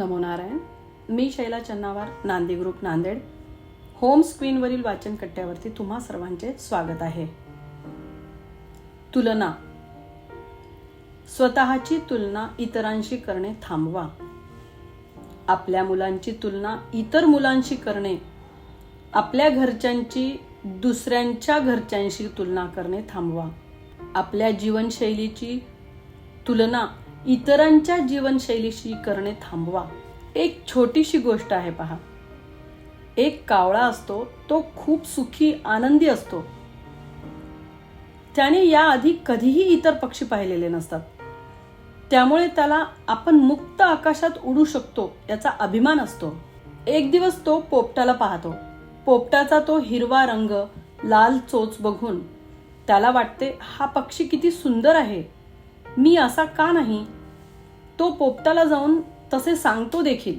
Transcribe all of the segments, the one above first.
नमो नारायण मी Shaila Channawar Nandi group Nanded. Home स्क्रीनवरील वाचन कट्ट्यावरती तुम्हा सर्वांचे स्वागत आहे. तुलना. स्वतःची तुलना इतरांशी करणे थांबवा. आपल्या मुलांची तुलना इतर मुलांशी करणे आपल्या घरच्यांची दुसऱ्यांच्या घरच्यांशी तुलना करणे थांबवा. आपल्या जीवनशैलीची तुलना इतरांच्या जीवनशैलीशी करणे थांबवा. एक छोटीशी गोष्ट आहे पहा. एक कावळा असतो तो खूप सुखी आनंदी असतो. त्याने याआधी कधीही इतर पक्षी पाहिलेले नसतात. त्यामुळे त्याला आपण मुक्त आकाशात उडू शकतो याचा अभिमान असतो. एक दिवस तो पोपटाला पाहतो. पोपटाचा तो हिरवा रंग लाल चोच बघून. त्याला वाटते हा पक्षी किती सुंदर आहे. मी असा का नाही? तो पोपटाला जाऊन तसे सांगतो देखील.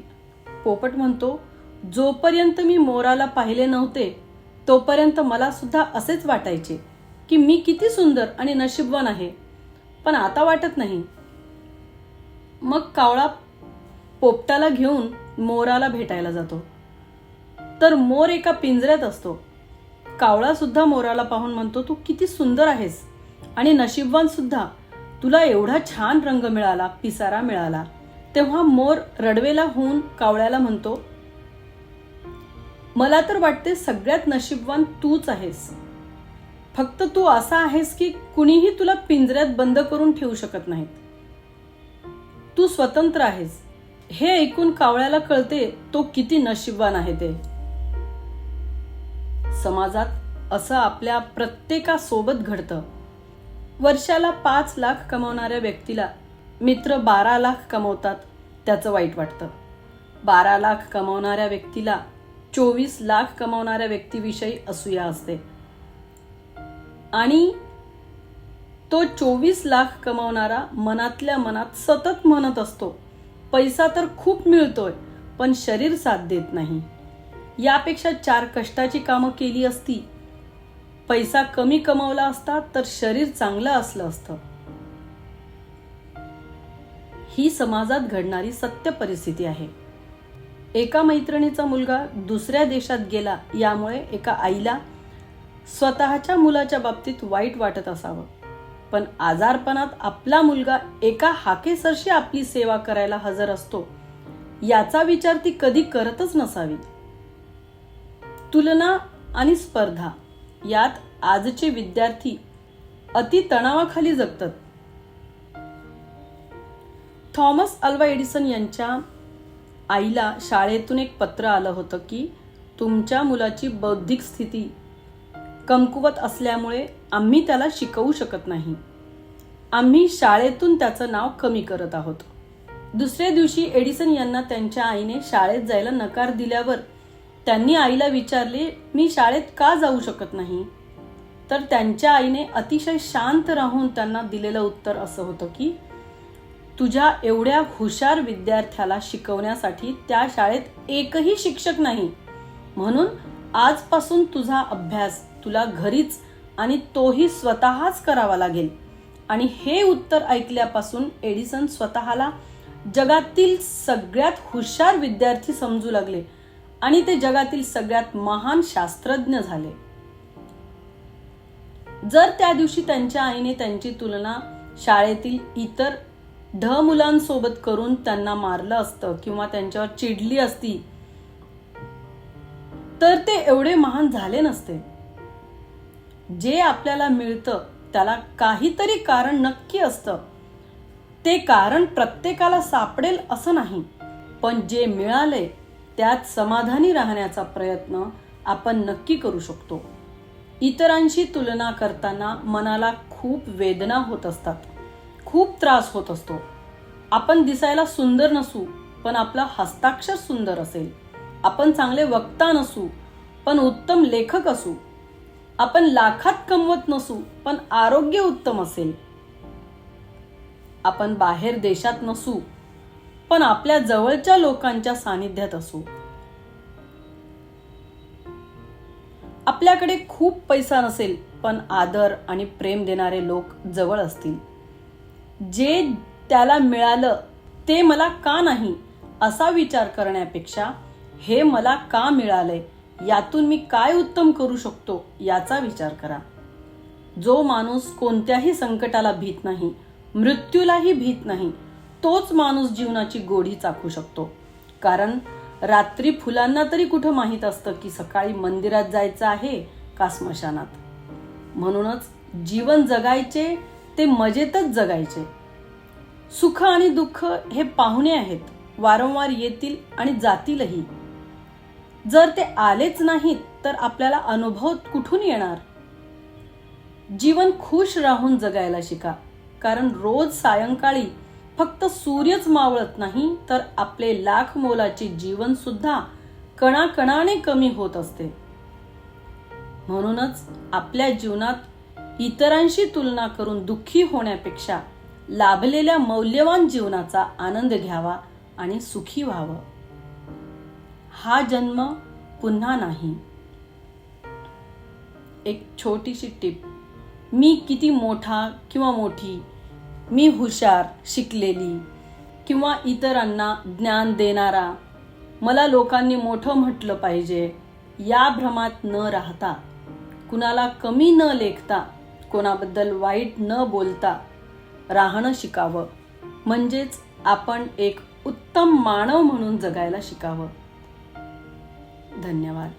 पोपट म्हणतो जोपर्यंत मी मोराला पाहिले नव्हते तोपर्यंत मला सुद्धा असेच वाटायचे की मी किती सुंदर आणि नशीबवान आहे. पण आता वाटत नाही. मग कावळा पोपटाला घेऊन मोराला भेटायला जातो. तर मोर एका पिंजऱ्यात असतो. कावळा सुद्धा मोराला पाहून म्हणतो तू किती सुंदर आहेस आणि नशीबवान सुद्धा. तुला एवढा छान रंग मिळाला पिसारा मिळाला तेव्हा मोर रडवेला होऊन कावळ्याला म्हणतो मला तर वाटते सगळ्यात नशीबवान तूच आहेस. फक्त तू असा आहेस की कुणीही तुला पिंजऱ्यात बंद करून ठेवू शकत नाहीत. तू स्वतंत्र आहेस. हे ऐकून कावळ्याला कळते तो किती नशीबवान आहे ते. समाजात असं आपल्या प्रत्येकासोबत घडतं. वर्षाला पाच लाख कमवणाऱ्या व्यक्तीला मित्र बारा लाख कमवतात त्याचं वाईट वाटतं. बारा लाख कमवणाऱ्या व्यक्तीला चोवीस लाख कमवणाऱ्या व्यक्तीविषयी असूया असते. आणि तो चोवीस लाख कमवणारा मनातल्या मनात सतत म्हणत असतो पैसा तर खूप मिळतोय पण शरीर साथ देत नाही. यापेक्षा चार कष्टाची कामं केली असती पैसा कमी कमावला असता तर शरीर चांगलं असलं असतं. ही समाजात घडणारी सत्य परिस्थिती आहे. एका मैत्रिणीचा मुलगा दुसऱ्या देशात गेला यामुळे एका आईला स्वतःच्या मुलाच्या बाबतीत वाईट वाटत असावं. पण आजारपणात आपला मुलगा एका हाकेसरशी आपली सेवा करायला हजर असतो याचा विचार ती कधी करतच नसावी. तुलना आणि स्पर्धा. यात आजचे विद्यार्थी अति तणावाखाली जगतात. थॉमस अल्वा एडिसन यांच्या आईला शाळेतून एक पत्र आलं होतं की तुमच्या मुलाची बौद्धिक स्थिती कमकुवत असल्यामुळे आम्ही त्याला शिकवू शकत नाही. आम्ही शाळेतून त्याचं नाव कमी करत आहोत. दुसऱ्या दिवशी एडिसन यांना त्यांच्या आईने शाळेत जायला नकार दिल्यावर त्यांनी आईला विचारले मी शाळेत का जाऊ शकत नाही? तर त्यांच्या आईने अतिशय शांत राहून त्यांना दिलेलं उत्तर असं होतं की तुझ्या एवढ्या हुशार विद्यार्थ्याला शिकवण्यासाठी त्या शाळेत एकही शिक्षक नाही. म्हणून आजपासून तुझा अभ्यास तुला घरीच आणि तोही स्वतःच करावा लागेल. आणि हे उत्तर ऐकल्यापासून एडिसन स्वतःला जगातील सगळ्यात हुशार विद्यार्थी समजू लागले. आणि ते जगातील सगळ्यात महान शास्त्रज्ञ झाले. जर त्या दिवशी त्यांच्या आईने त्यांची तुलना शाळेतील इतर ढ मुलांसोबत करून त्यांना मारलं असतं किंवा त्यांच्यावर चिडली असती तर ते एवढे महान झाले नसते. जे आपल्याला मिळतं त्याला काहीतरी कारण नक्की असतं. ते कारण प्रत्येकाला सापडेल असं नाही पण जे मिळाले त्यात समाधानी राहण्याचा प्रयत्न आपण नक्की करू शकतो. इतरांशी तुलना करताना मनाला खूप वेदना होत असतात. खूप त्रास होत असतो. आपण दिसायला सुंदर नसू पण आपला हस्ताक्षर सुंदर असेल. आपण चांगले वक्ता नसू पण उत्तम लेखक असू. आपण लाखात कमवत नसू पण आरोग्य उत्तम असेल. आपण बाहेर देशात नसू पण आपल्या जवळच्या लोकांच्या सानिध्यात असू. आपल्याकडे खूप पैसा नसेल पण आदर आणि प्रेम देणारे लोक जवळ असतील. जे त्याला मिळालं ते मला का नाही असा विचार करण्यापेक्षा हे मला का मिळालंय यातून मी काय उत्तम करू शकतो याचा विचार करा. जो माणूस कोणत्याही संकटाला भीत नाही मृत्यूलाही भीत नाही तोच माणूस जीवनाची गोडी चाखू शकतो. कारण रात्री फुलांना तरी कुठं माहीत असतं की सकाळी मंदिरात जायचं आहे का स्मशानात? म्हणूनच जीवन जगायचे ते मजेतच जगायचे. सुख आणि दुःख हे पाहुणे आहेत वारंवार येतील आणि जातीलही. जर ते आलेच नाहीत तर आपल्याला अनुभव कुठून येणार? जीवन खुश राहून जगायला शिका. कारण रोज सायंकाळी फक्त सूर्यच मावळत नाही तर आपले लाख मोलाचे जीवन सुद्धा कणाकणाने कमी होत असते. म्हणूनच आपल्या जीवनात इतरांशी तुलना करून दुःखी होण्यापेक्षा लाभलेल्या मौल्यवान जीवनाचा आनंद घ्यावा आणि सुखी व्हावं. हा जन्म पुन्हा नाही. एक छोटीशी टिप. मी किती मोठा किंवा मोठी मी हुशार शिकलेली किंवा इतरांना ज्ञान देणारा. मला लोकांनी मोठं म्हटलं पाहिजे या भ्रमात न राहता. कुणाला कमी न लेखता कोणाबद्दल वाईट न बोलता राहणं शिकावं. म्हणजेच आपण एक उत्तम मानव म्हणून जगायला शिकावं. धन्यवाद.